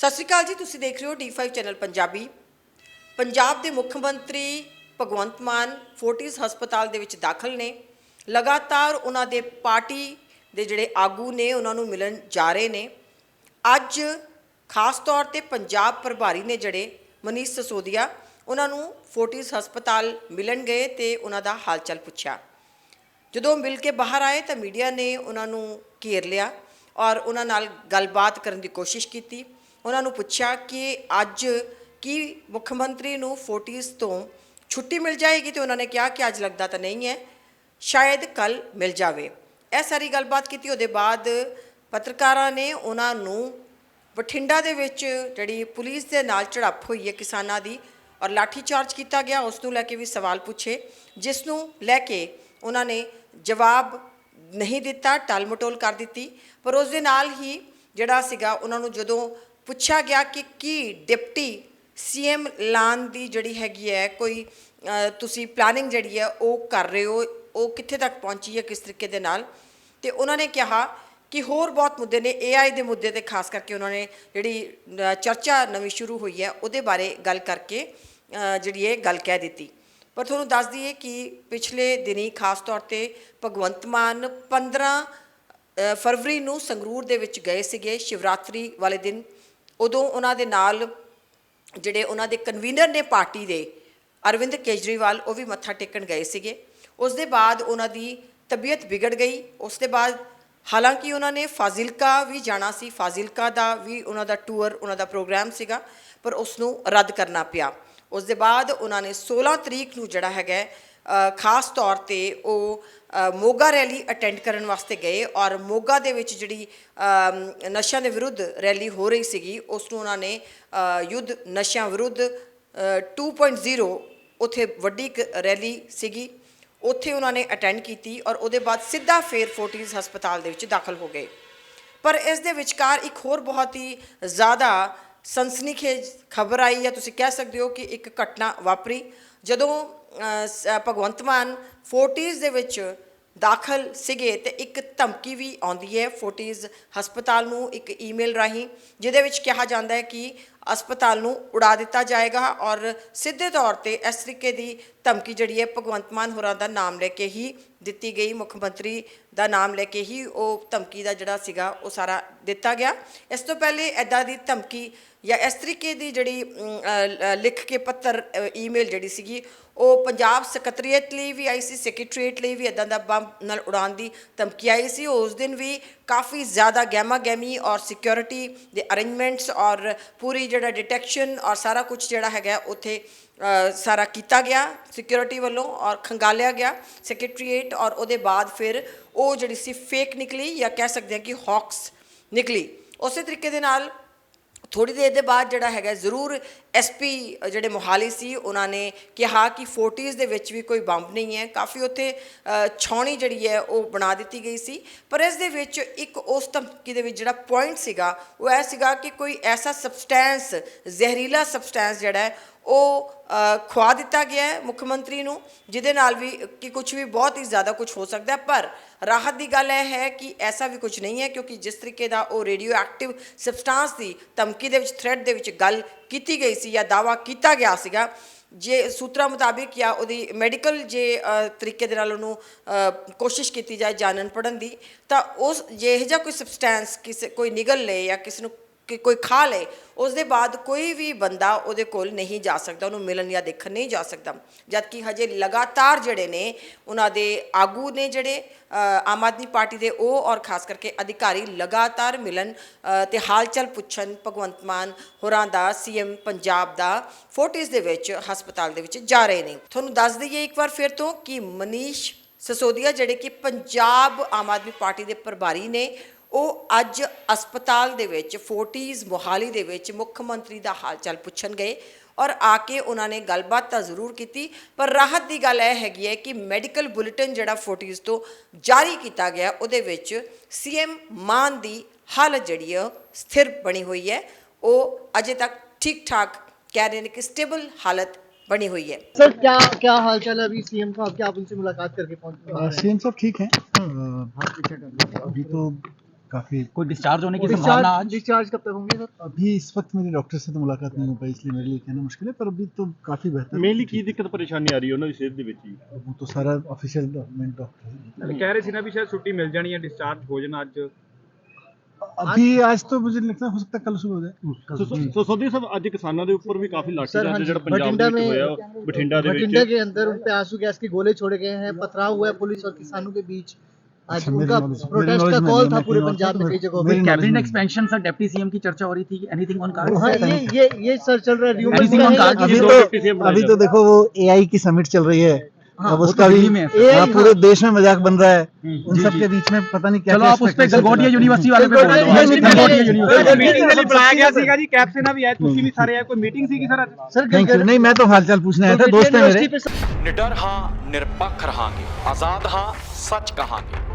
ਸਤਿ ਸ਼੍ਰੀ ਅਕਾਲ ਜੀ, ਤੁਸੀਂ ਦੇਖ ਰਹੇ ਹੋ D5 ਚੈਨਲ ਪੰਜਾਬੀ। ਪੰਜਾਬ ਦੇ ਮੁੱਖ ਮੰਤਰੀ ਭਗਵੰਤ ਮਾਨ ਫੋਰਟਿਸ ਹਸਪਤਾਲ ਦੇ ਵਿੱਚ ਦਾਖਲ ਨੇ। ਲਗਾਤਾਰ ਉਹਨਾਂ ਦੇ ਪਾਰਟੀ ਦੇ ਜਿਹੜੇ ਆਗੂ ਨੇ, ਉਹਨਾਂ ਨੂੰ ਮਿਲਣ ਜਾ ਰਹੇ ਨੇ। ਅੱਜ ਖਾਸ ਤੌਰ ਤੇ ਪੰਜਾਬ ਪ੍ਰਭਾਰੀ ਨੇ ਜਿਹੜੇ ਮਨੀਸ਼ ਸਸੋਦੀਆ, ਉਹਨਾਂ ਨੂੰ ਫੋਰਟਿਸ ਹਸਪਤਾਲ ਮਿਲਣ ਗਏ ਤੇ ਉਹਨਾਂ ਦਾ ਹਾਲ ਚਾਲ ਪੁੱਛਿਆ। ਜਦੋਂ ਮਿਲ ਕੇ ਬਾਹਰ ਆਏ ਤਾਂ ਮੀਡੀਆ ਨੇ ਉਹਨਾਂ ਨੂੰ ਘੇਰ ਲਿਆ ਔਰ ਉਹਨਾਂ ਨਾਲ ਗੱਲਬਾਤ ਕਰਨ ਦੀ ਕੋਸ਼ਿਸ਼ ਕੀਤੀ। ਉਹਨਾਂ ਨੂੰ ਪੁੱਛਿਆ ਕਿ ਅੱਜ ਕੀ ਮੁੱਖ ਮੰਤਰੀ ਨੂੰ ਫੋਰਟਿਸ ਤੋਂ ਛੁੱਟੀ ਮਿਲ ਜਾਏਗੀ ਤੇ ਉਹਨਾਂ ਨੇ ਕਿਹਾ ਕਿ ਅੱਜ ਲੱਗਦਾ ਤਾਂ ਨਹੀਂ ਹੈ, ਸ਼ਾਇਦ ਕੱਲ ਮਿਲ ਜਾਵੇ। ਇਹ ਸਾਰੀ ਗੱਲਬਾਤ ਕੀਤੀ, ਉਹਦੇ ਬਾਅਦ ਪੱਤਰਕਾਰਾਂ ਨੇ ਉਹਨਾਂ ਨੂੰ ਬਠਿੰਡਾ ਦੇ ਵਿੱਚ ਜਿਹੜੀ ਪੁਲਿਸ ਦੇ ਨਾਲ ਝੜਪ ਹੋਈ ਹੈ ਕਿਸਾਨਾਂ ਦੀ ਔਰ ਲਾਠੀ ਚਾਰਜ ਕੀਤਾ ਗਿਆ, ਉਸ ਨੂੰ ਲੈ ਕੇ ਵੀ ਸਵਾਲ ਪੁੱਛੇ, ਜਿਸ ਨੂੰ ਲੈ ਕੇ ਉਹਨਾਂ ਨੇ ਜਵਾਬ ਨਹੀਂ ਦਿੱਤਾ, ਟਾਲਮਟੋਲ ਕਰ ਦਿੱਤੀ। ਪਰ ਉਸ ਦੇ ਨਾਲ ਹੀ ਜਿਹੜਾ ਸੀਗਾ, ਉਹਨਾਂ ਨੂੰ ਜਦੋਂ ਪੁੱਛਿਆ ਗਿਆ ਕਿ ਕੀ ਡਿਪਟੀ ਸੀਐਮ ਲਾਨ ਦੀ ਜਿਹੜੀ ਹੈਗੀ ਹੈ, ਕੋਈ ਤੁਸੀਂ ਪਲੈਨਿੰਗ ਜਿਹੜੀ ਹੈ ਉਹ ਕਰ ਰਹੇ ਹੋ, ਉਹ ਕਿੱਥੇ ਤੱਕ ਪਹੁੰਚੀ ਹੈ, ਕਿਸ ਤਰੀਕੇ ਦੇ ਨਾਲ? ਤੇ ਉਹਨਾਂ ਨੇ ਕਿਹਾ ਕਿ ਹੋਰ ਬਹੁਤ ਮੁੱਦੇ ਨੇ AI ਦੇ ਮੁੱਦੇ ਤੇ ਖਾਸ ਕਰਕੇ ਉਹਨਾਂ ਨੇ ਜਿਹੜੀ ਚਰਚਾ ਨਵੀਂ ਸ਼ੁਰੂ ਹੋਈ ਹੈ, ਉਹਦੇ ਬਾਰੇ ਗੱਲ ਕਰਕੇ ਜਿਹੜੀ ਇਹ ਗੱਲ ਕਹਿ ਦਿੱਤੀ। ਪਰ ਤੁਹਾਨੂੰ ਦੱਸ ਦਈਏ ਕਿ ਪਿਛਲੇ ਦਿਨੀ ਖਾਸ ਤੌਰ ਤੇ ਭਗਵੰਤ ਮਾਨ 15 ਫਰਵਰੀ ਨੂੰ ਸੰਗਰੂਰ ਦੇ ਵਿੱਚ ਗਏ ਸੀਗੇ, ਸ਼ਿਵਰਾਤਰੀ ਵਾਲੇ ਦਿਨ। ਉਦੋਂ ਉਹਨਾਂ ਦੇ ਨਾਲ ਜਿਹੜੇ ਉਹਨਾਂ ਦੇ ਕਨਵੀਨਰ ਨੇ ਪਾਰਟੀ ਦੇ, ਅਰਵਿੰਦ ਕੇਜਰੀਵਾਲ, ਉਹ ਵੀ ਮੱਥਾ ਟੇਕਣ ਗਏ ਸੀਗੇ। ਉਸ ਦੇ ਬਾਅਦ ਉਹਨਾਂ ਦੀ ਤਬੀਅਤ ਵਿਗੜ ਗਈ। ਉਸ ਦੇ ਬਾਅਦ ਹਾਲਾਂਕਿ ਉਹਨਾਂ ਨੇ ਫਾਜ਼ਿਲਕਾ ਵੀ ਜਾਣਾ ਸੀ। ਫਾਜ਼ਿਲਕਾ ਦਾ ਵੀ ਉਹਨਾਂ ਦਾ ਟੂਰ ਉਹਨਾਂ ਦਾ ਪ੍ਰੋਗਰਾਮ ਸੀਗਾ, ਪਰ ਉਸ ਨੂੰ ਰੱਦ ਕਰਨਾ ਪਿਆ। ਉਸ ਦੇ ਬਾਅਦ ਉਹਨਾਂ ਨੇ 16 ਤਰੀਕ ਨੂੰ ਜਿਹੜਾ ਹੈਗਾ ਖਾਸ ਤੌਰ ਤੇ ਉਹ ਮੋਗਾ ਰੈਲੀ ਅਟੈਂਡ ਕਰਨ ਵਾਸਤੇ ਗਏ ਔਰ ਮੋਗਾ ਦੇ ਵਿੱਚ ਜਿਹੜੀ ਨਸ਼ਿਆਂ ਦੇ ਵਿਰੁੱਧ ਰੈਲੀ ਹੋ ਰਹੀ ਸੀਗੀ ਉਸ ਨੂੰ ਉਹਨਾਂ ਨੇ ਯੁੱਧ ਨਸ਼ਿਆਂ ਵਿਰੁੱਧ ਅ, 2.0 ਉੱਥੇ ਵੱਡੀ ਇੱਕ ਰੈਲੀ ਸੀਗੀ ਉੱਥੇ ਉਹਨਾਂ ਨੇ ਅਟੈਂਡ ਕੀਤੀ ਔਰ ਉਹਦੇ ਬਾਅਦ ਸਿੱਧਾ ਫੇਰ ਫੋਰਟੀਜ਼ ਹਸਪਤਾਲ ਦੇ ਵਿੱਚ ਦਾਖਲ ਹੋ ਗਏ। ਪਰ ਇਸ ਦੇ ਵਿਚਕਾਰ ਇੱਕ ਹੋਰ ਬਹੁਤ ਹੀ ਜ਼ਿਆਦਾ ਸਨਸਨੀਖੇਜ ਖਬਰ ਆਈ ਜਾਂ ਤੁਸੀਂ ਕਹਿ ਸਕਦੇ ਹੋ ਕਿ ਇੱਕ ਘਟਨਾ ਵਾਪਰੀ ਜਦੋਂ ਭਗਵੰਤ ਮਾਨ ਫੋਰਟਿਸ ਦੇ ਵਿੱਚ ਦਾਖਲ ਸੀਗੇ ਤੇ ਇੱਕ ਧਮਕੀ ਵੀ ਆਉਂਦੀ ਹੈ ਫੋਰਟਿਸ ਹਸਪਤਾਲ ਨੂੰ ਇੱਕ ਈਮੇਲ ਰਾਹੀਂ, ਜਿਹਦੇ ਵਿੱਚ ਕਿਹਾ ਜਾਂਦਾ ਹੈ ਕਿ ਹਸਪਤਾਲ ਨੂੰ ਉਡਾ ਦਿੱਤਾ ਜਾਏਗਾ ਔਰ ਸਿੱਧੇ ਤੌਰ ਤੇ ਇਸ ਤਰੀਕੇ ਦੀ ਧਮਕੀ ਜਿਹੜੀ ਹੈ ਭਗਵੰਤ ਮਾਨ ਹੋਰਾਂ ਦਾ ਨਾਮ ਲੈ ਕੇ ਹੀ ਦਿੱਤੀ ਗਈ, ਮੁੱਖ ਮੰਤਰੀ ਦਾ ਨਾਮ ਲੈ ਕੇ ਹੀ ਉਹ ਧਮਕੀ ਦਾ ਜਿਹੜਾ ਸੀਗਾ ਉਹ ਸਾਰਾ ਦਿੱਤਾ ਗਿਆ। ਇਸ ਤੋਂ ਪਹਿਲੇ ਐਦਾਂ ਦੀ ਧਮਕੀ ਜਾਂ ਇਸ ਤਰੀਕੇ ਦੀ ਜਿਹੜੀ ਲਿਖ ਕੇ ਪੱਤਰ ਈਮੇਲ ਜਿਹੜੀ ਸੀਗੀ, ਉਹ ਪੰਜਾਬ ਸਕੱਤਰੀਏਟ ਲਈ ਵੀ ਆਈ ਸੀ, ਸੈਕਟਰੀਏਟ ਲਈ ਵੀ ਇਦਾਂ ਦਾ ਬੰਬ ਨਾਲ ਉਡਾਉਣ ਦੀ ਧਮਕੀ ਆਈ ਸੀ। ਉਸ ਦਿਨ ਵੀ ਕਾਫੀ ਜ਼ਿਆਦਾ ਗੈਮਾ ਗੈਮੀ ਔਰ ਸਿਕਿਉਰਿਟੀ ਦੇ ਅਰੇਂਜਮੈਂਟਸ ਔਰ ਪੂਰੀ ਜਿਹੜਾ ਡਿਟੈਕਸ਼ਨ ਔਰ ਸਾਰਾ ਕੁਝ ਜਿਹੜਾ ਹੈਗਾ ਉੱਥੇ ਸਾਰਾ ਕੀਤਾ ਗਿਆ ਸਿਕਿਉਰਿਟੀ ਵੱਲੋਂ ਔਰ ਖੰਗਾਲਿਆ ਗਿਆ ਸੈਕਟਰੀਏਟ ਔਰ ਉਹਦੇ ਬਾਅਦ ਫਿਰ ਉਹ ਜਿਹੜੀ ਸੀ ਫੇਕ ਨਿਕਲੀ ਜਾਂ ਕਹਿ ਸਕਦੇ ਹਾਂ ਕਿ ਹੌਕਸ ਨਿਕਲੀ। ਉਸੇ ਤਰੀਕੇ ਦੇ ਨਾਲ ਥੋੜੀ ਦੇਰ ਦੇ ਬਾਅਦ ਜਿਹੜਾ ਹੈਗਾ, ਜ਼ਰੂਰ ਐਸਪੀ ਜਿਹੜੇ ਮੋਹਾਲੀ ਸੀ, ਉਹਨਾਂ ਨੇ ਕਿਹਾ ਕਿ 40s ਦੇ ਵਿੱਚ ਵੀ ਕੋਈ ਬੰਬ ਨਹੀਂ ਹੈ। ਕਾਫੀ ਉੱਥੇ ਛਾਉਣੀ ਜਿਹੜੀ ਹੈ, ਉਹ ਬਣਾ ਦਿੱਤੀ ਗਈ ਸੀ। ਪਰ ਇਸ ਦੇ ਵਿੱਚ ਇੱਕ ਉਸ ਧਮਕੀ ਦੇ ਵਿੱਚ ਜਿਹੜਾ ਪੁਆਇੰਟ ਸੀਗਾ, ਉਹ ਇਹ ਸੀਗਾ ਕਿ ਕੋਈ ਐਸਾ ਸਬਸਟੈਂਸ ਜ਼ਹਿਰੀਲਾ ਸਬਸਟੈਂਸ ਜਿਹੜਾ ਹੈ ਉਹ ਅ, ਖਵਾ ਦਿੱਤਾ ਗਿਆ ਹੈ ਮੁੱਖ ਮੰਤਰੀ ਨੂੰ ਜਿਹਦੇ ਨਾਲ ਵੀ ਕਿ ਕੁਝ ਵੀ ਬਹੁਤ ਹੀ ਜ਼ਿਆਦਾ ਕੁਝ ਹੋ ਸਕਦਾ ਪਰ ਰਾਹਤ ਦੀ ਗੱਲ ਇਹ ਹੈ ਕਿ ਐਸਾ ਵੀ ਕੁਝ ਨਹੀਂ ਹੈ ਕਿਉਂਕਿ ਜਿਸ ਤਰੀਕੇ ਦਾ ਉਹ ਰੇਡੀਓ ਐਕਟਿਵ ਸਬਸਟੈਂਸ ਦੀ ਧਮਕੀ ਦੇ ਵਿੱਚ ਥ੍ਰੈਟ ਦੇ ਵਿੱਚ ਗੱਲ ਕੀਤੀ ਗਈ ਸੀ ਜਾਂ ਦਾਵਾ ਕੀਤਾ ਗਿਆ ਸੀਗਾ ਜੇ ਸੂਤਰਾਂ ਮੁਤਾਬਿਕ ਜਾਂ ਉਹਦੀ ਮੈਡੀਕਲ ਜੇ ਤਰੀਕੇ ਦੇ ਨਾਲ ਉਹਨੂੰ ਕੋਸ਼ਿਸ਼ ਕੀਤੀ ਜਾਏ ਜਾਣਨ ਪੜਨ ਦੀ ਤਾਂ ਉਸ ਜੇ ਇਹ ਜਿਹਾ ਕੋਈ ਸਬਸਟੈਂਸ ਕਿਸੇ ਕੋਈ ਨਿਗਲ ਲਏ ਜਾਂ ਕਿਸੇ ਨੂੰ ਕਿ ਕੋਈ ਖਾ ਲੇ ਉਸ ਦੇ ਬਾਅਦ ਕੋਈ ਵੀ ਬੰਦਾ ਉਹਦੇ ਕੋਲ ਨਹੀਂ ਜਾ ਸਕਦਾ ਉਹਨੂੰ ਮਿਲਣ ਜਾਂ ਦੇਖਣ ਨਹੀਂ ਜਾ ਸਕਦਾ। ਜਦਕਿ ਹਜੇ ਲਗਾਤਾਰ ਜਿਹੜੇ ਨੇ ਉਹਨਾਂ ਦੇ ਆਗੂ ਨੇ ਜਿਹੜੇ ਆਮ ਆਦਮੀ ਪਾਰਟੀ ਦੇ ਉਹ ਔਰ ਖਾਸ ਕਰਕੇ ਅਧਿਕਾਰੀ ਲਗਾਤਾਰ ਮਿਲਣ ਅ, ਤੇ ਹਾਲ ਚਾਲ ਪੁੱਛਣ ਭਗਵੰਤ ਮਾਨ ਹੋਰਾਂ ਦਾ ਸੀਐਮ ਪੰਜਾਬ ਦਾ ਫੋਰਟਿਸ ਦੇ ਵਿੱਚ ਹਸਪਤਾਲ ਦੇ ਵਿੱਚ ਜਾ ਰਹੇ ਨੇ। ਤੁਹਾਨੂੰ ਦੱਸ ਦਈਏ ਇੱਕ ਵਾਰ ਫਿਰ ਤੋਂ ਕਿ ਮਨੀਸ਼ ਸਸੋਦੀਆ ਜਿਹੜੇ ਕਿ ਪੰਜਾਬ ਆਮ ਆਦਮੀ ਪਾਰਟੀ ਦੇ ਪ੍ਰਭਾਰੀ ਨੇ ਉਹ ਅੱਜ ਹਸਪਤਾਲ ਦੇ ਵਿੱਚ ਫੋਰਟਿਸ ਮੋਹਾਲੀ ਦੇ ਵਿੱਚ ਮੁੱਖ ਮੰਤਰੀ ਦਾ ਹਾਲ ਚਾਲ ਪੁੱਛਣ ਗਏ ਔਰ ਆ ਕੇ ਉਹਨਾਂ ਨੇ ਗੱਲਬਾਤ ਤਾਂ ਜ਼ਰੂਰ ਕੀਤੀ ਪਰ ਰਾਹਤ ਦੀ ਗੱਲ ਇਹ ਹੈਗੀ ਹੈ ਕਿ ਮੈਡੀਕਲ ਬੁਲੇਟਿਨ ਜਿਹੜਾ ਫੋਰਟਿਸ ਤੋਂ ਜਾਰੀ ਕੀਤਾ ਗਿਆ ਉਹਦੇ ਵਿੱਚ ਸੀਐਮ ਮਾਨ ਦੀ ਹਾਲਤ ਜਿਹੜੀ ਹੈ ਉਹ ਸਥਿਰ ਬਣੀ ਹੋਈ ਹੈ ਉਹ ਅਜੇ ਤੱਕ ਠੀਕ ਠਾਕ ਕਹਿ ਰਹੇ ਨੇ ਕਿ ਸਟੇਬਲ ਹਾਲਤ बनी हुई है सर क्या क्या हाल चाल है अभी सीएम का क्या आप उनसे मुलाकात करके पहुंचे सीएम साहब ठीक हैं अ, अभी तो काफी कोई डिस्चार्ज होने की संभावना डिस्चार्ज आज डिस्चार्ज कब तक होंगे सर अभी इस वक्त मेरी डॉक्टर से तो मुलाकात नहीं हो पाई इसलिए मेरे लिए कहना मुश्किल है पर अभी तो काफी बेहतर है। ਮੇਨਲੀ ਕੀ ਦਿੱਕਤ ਪਰੇਸ਼ਾਨੀ ਆ ਰਹੀ ਹੈ ਉਹਨਾਂ ਦੀ ਸਿਹਤ ਦੇ ਵਿੱਚ ਜੀ वो तो सारा ऑफिशियल डॉक्यूमेंट डॉक्टर ਕਹਿ ਰਹੇ ਸੀ ਨਾ ਵੀ ਸ਼ਾਇਦ ਛੁੱਟੀ ਮਿਲ ਜਾਣੀ ਹੈ ਡਿਸਚਾਰਜ ਹੋ ਜਾਣਾ ਅੱਜ अभी आज तो मुझे लगता है हो सकता है कल सुबह हो जाए ਸੋ- ਸੋ- ਸੋ ਸੋਦੀ ਸਾਹਿਬ ਅੱਜ ਕਿਸਾਨਾਂ ਦੇ ਉੱਪਰ ਵੀ ਕਾਫੀ ਲਾਠੀ सर, हाँ ਚਾਰਜ जी, ਜਿਹੜਾ ਪੰਜਾਬ बठिंडा ਦੇ ਵਿੱਚ में- ਹੋਇਆ ਬਠਿੰਡਾ ਦੇ बठिंडा ਵਿੱਚ के अंदर उन पे आंसू गैस के गोले छोड़े गए हैं पथराव हुआ है पुलिस और किसानों के बीच अच्छा, अभी तो, तो-, तो देखो वो एआई की समिट चल रही है। अब उसका भी हाँ, पूरे देश में मज़ाक बन रहा है। उन सब के बीच में पता नहीं क्या आप उस पर गलगोटिया यूनिवर्सिटी वाले नहीं मैं तो हालचाल पूछने आया था दोस्त निडर निरपक्ष आज़ाद हाँ सच कहांगे